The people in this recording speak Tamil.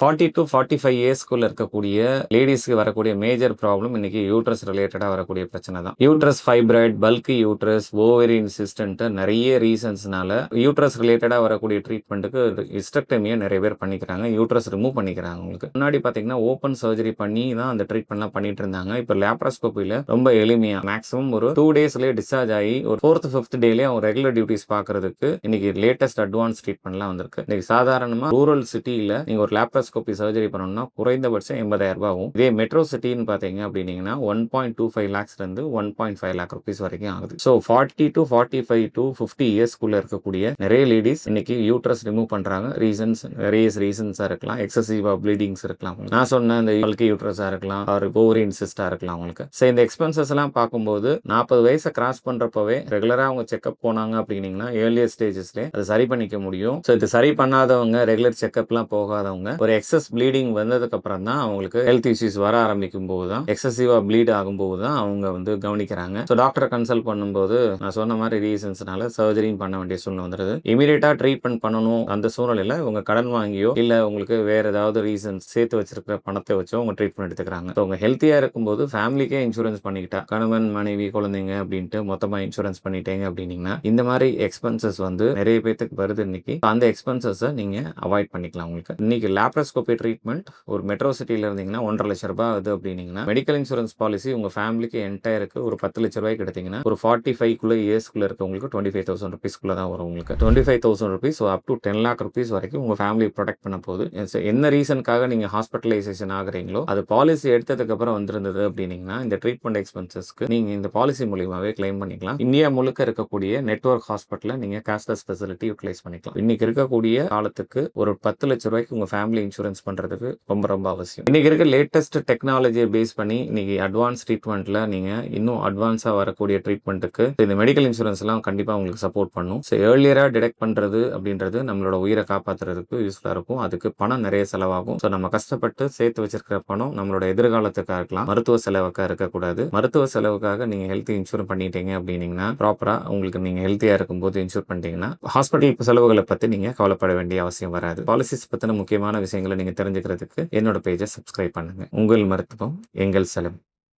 ஃபார்ட்டி டு ஃபார்ட்டி ஃபைவ் இயர்ஸ்க்குள்ள இருக்கக்கூடிய லேடிஸ்க்கு வரக்கூடிய மேஜர் ப்ராப்ளம் இன்னைக்கு யூட்ரஸ் ரிலேட்டடாக வரக்கூடிய பிரச்சனை தான். Uterus fibroid bulk uterus ovary insistent நிறைய ரீசன்ஸ்னால யூட்ரஸ் ரிலேட்டடாக வரக்கூடிய ட்ரீட்மெண்ட்டுக்கு ஹிஸ்டக்டமியை நிறைய பேர் பண்ணிக்கிறாங்க. யூட்ரஸ் ரிமூவ் பண்ணிக்கிறாங்க உங்களுக்கு. முன்னாடி பார்த்தீங்கன்னா ஓப்பன் சர்ஜரி பண்ணி தான் அந்த ட்ரீட்மெண்ட்லாம் பண்ணிட்டு இருந்தாங்க. இப்போ லேப்ராஸ்கோப்பியில் ரொம்ப எளிமையாக மேக்ஸிமம் ஒரு டூ டேஸ்லேயே டிஸ்சார்ஜ் ஆகி ஒரு ஃபோர்த் ஃபிஃப்த் டேலேயே அவங்க ரெகுலர் டியூட்டிஸ் பார்க்கறதுக்கு இன்னைக்கு லேட்டஸ்ட் அட்வான்ஸ் ட்ரீட்மெண்ட்லாம் வந்திருக்கு. இன்னைக்கு சாதாரணமாக ரூரல் சிட்டியில் நீங்கள் ஒரு லாப்ரோஸ்கோபி சர்ஜரி பண்ணணும்னா குறைந்தபட்சம் எண்பதாயிரம் ரூபாய் ஆகும் இதே மெட்ரோ சிட்டின்னு பார்த்தீங்க அப்படின்னீங்கன்னா one point two five lakhs இருந்து one point five lakh rupees வரைக்கும் ஆகுது. So forty to forty five to fifty இயர்ஸ்க்குள்ள இருக்கக்கூடிய நிறைய லேடிஸ் இன்னைக்கு யூட்ரஸ் ரிமூவ் பண்ணுறாங்க ரீசன்ஸ் வேரியஸ் ரீசன்ஸாக இருக்கலாம். எக்ஸசிவாக ப்ளீடிங்ஸ் இருக்கலாம். நான் சொன்ன இந்த பல்கி யூட்ரஸாக இருக்கலாம் ஒரு ஓவரின் சிஸ்டாக இருக்கலாம் அவங்களுக்கு ஸோ இந்த எக்ஸ்பென்சஸ் எல்லாம் பார்க்கும்போது நாற்பது வயசை கிராஸ் பண்ணுறப்பவே ரெகுலராக அவங்க செக்அப் போனாங்க அப்படின்னீங்கன்னா ஏர்லியர் ஸ்டேஜஸ்லேயே அதை சரி பண்ணிக்க முடியும். ஸோ இது சரி பண்ணாதவங்க ரெகுலர் செக்அப்லாம் போகாதவங்க ஒரு எக்ஸஸ் ப்ளீடிங் வந்ததுக்கு அப்புறம் தான் அவங்களுக்கு ஹெல்த் இஷ்யூஸ் வர ஆரம்பிக்கும் போது தான் எக்ஸசிவா ப்ளீட் ஆகும்போது தான் அவங்க வந்து கவனிக்கிறாங்க. ஸோ டாக்டரை கன்சல்ட் பண்ணும்போது நான் சொன்ன மாதிரி ரீசன்ஸ்னால சர்ஜரியும் பண்ண வேண்டிய சூழ்நிலை வந்துருது. இமீடியட்டா ட்ரீட்மெண்ட் பண்ணணும் அந்த சூழ்நிலையில உங்க கடன் வாங்கியோ இல்ல உங்களுக்கு வேற ஏதாவது ரீசன்ஸ் சேர்த்து வச்சிருக்கிற பணத்தை வச்சோ உங்க ட்ரீட்மெண்ட் எடுத்துக்கிறாங்க. ஸோ உங்க ஹெல்த்தியா இருக்கும்போது ஃபேமிலிக்கே இன்சூரன்ஸ் பண்ணிக்கிட்டா கணவன் மனைவி குழந்தைங்க அப்படின்ட்டு மொத்தமா இன்சூரன்ஸ் பண்ணிட்டீங்க அப்படின்னீங்கன்னா இந்த மாதிரி எக்ஸ்பென்சஸ் வந்து நிறைய பேத்துக்கு வருது இன்னைக்கு. அந்த எக்ஸ்பென்சஸை நீங்க அவாய்ட் பண்ணிக்கலாம் உங்களுக்கு. இன்னைக்கு லேப்ரோஸ்கோபி ட்ரீட்மெண்ட் ஒரு மெட்ரோ சிட்டியில் இருந்தீங்கன்னா ஒன்றரை லட்ச ரூபாய் ஆகுது அப்படின்னீங்கன்னா மெடிக்கல் இன்சூரன்ஸ் பாலிசி உங்க ஃபேமிலிக்கு என்டையருக்கு ஒரு பத்து லட்ச ரூபாய்க்கு எடுத்தீங்கன்னா ஒரு ஃபார்ட்டி ஃபைவ் குள்ள இயர்ஸ்க்குள்ள இருக்கவங்களுக்கு டுவெண்ட்டி ஃபைவ் தௌசண்ட் ருபீஸ்க்குள்ள தான் வரும் உங்களுக்கு. Twenty five thousand rupees up to ten lakh rupees வரைக்கும் உங்கள் ஃபேமிலி ப்ரொடெக்ட் பண்ண போகுது. என்ன ரீசனுக்காக நீங்கள் ஹாஸ்பிட்டலைசேஷன் ஆகுறீங்களோ அது பாலிசி எடுத்ததுக்கப்புறம் வந்திருந்தது அப்படின்னீங்கன்னா இந்த ட்ரீட்மெண்ட் எக்ஸ்பென்சஸ்க்கு நீங்கள் இந்த பாலிசி மூலியமாகவே கிளைம் பண்ணிக்கலாம். இந்தியா முழுக்க இருக்கக்கூடிய நெட்வொர்க் ஹாஸ்பிட்டலில் நீங்கள் கேஷ்லெஸ் ஃபெசிலிட்டி யூட்டிலைஸ் பண்ணிக்கலாம். இன்னைக்கு இருக்கக்கூடிய காலத்துக்கு ஒரு பத்து லட்ச ரூபாய்க்கு உங்க ஃபேமிலி இன்சூரன்ஸ் பண்றதுக்கு ரொம்ப ரொம்ப அவசியம். இன்றைக்கி இருக்க லேட்டஸ்ட் டெக்னாலஜியை பேஸ் பண்ணி இன்னைக்கு அட்வான்ஸ் ட்ரீட்மெண்ட்ல நீங்க இன்னும் அட்வான்ஸாக வரக்கூடிய ட்ரீட்மெண்ட்டுக்கு இந்த மெடிக்கல் இன்சூரன்ஸ் எல்லாம் உங்களுக்கு சப்போர்ட் பண்ணும். ஸோ ஏர்லியரா டிடெக்ட் பண்ணுறது அப்படின்றது நம்மளோட உயிரை காப்பாத்துறதுக்கு யூஸ்ஃபுல்லாக இருக்கும். அதுக்கு பணம் நிறைய செலவாகும். ஸோ நம்ம கஷ்டப்பட்டு சேர்த்து வச்சிருக்கிற பணம் நம்மளோட எதிர்காலத்துக்காக இருக்கலாம். மருத்துவ செலவுக்காக இருக்கக்கூடாது. மருத்துவ செலவுக்காக நீங்க ஹெல்த் இன்சூர் பண்ணிட்டீங்க அப்படின்னீங்கன்னா ப்ராப்பராக உங்களுக்கு நீங்கள் ஹெல்த்தியாக இருக்கும்போது இன்சூர் பண்ணிட்டீங்கன்னா ஹாஸ்பிட்டல் செலவுகளை பற்றி நீங்க கவலைப்பட வேண்டிய அவசியம் வராது. பாலிசிஸ் பற்றின முக்கியமான விஷயங்களை நீங்க தெரிஞ்சுக்கிறதுக்கு என்னோட பேஜை சப்ஸ்கிரைப் பண்ணுங்க. உங்கள் மருத்துவம் எங்கள் செலவு.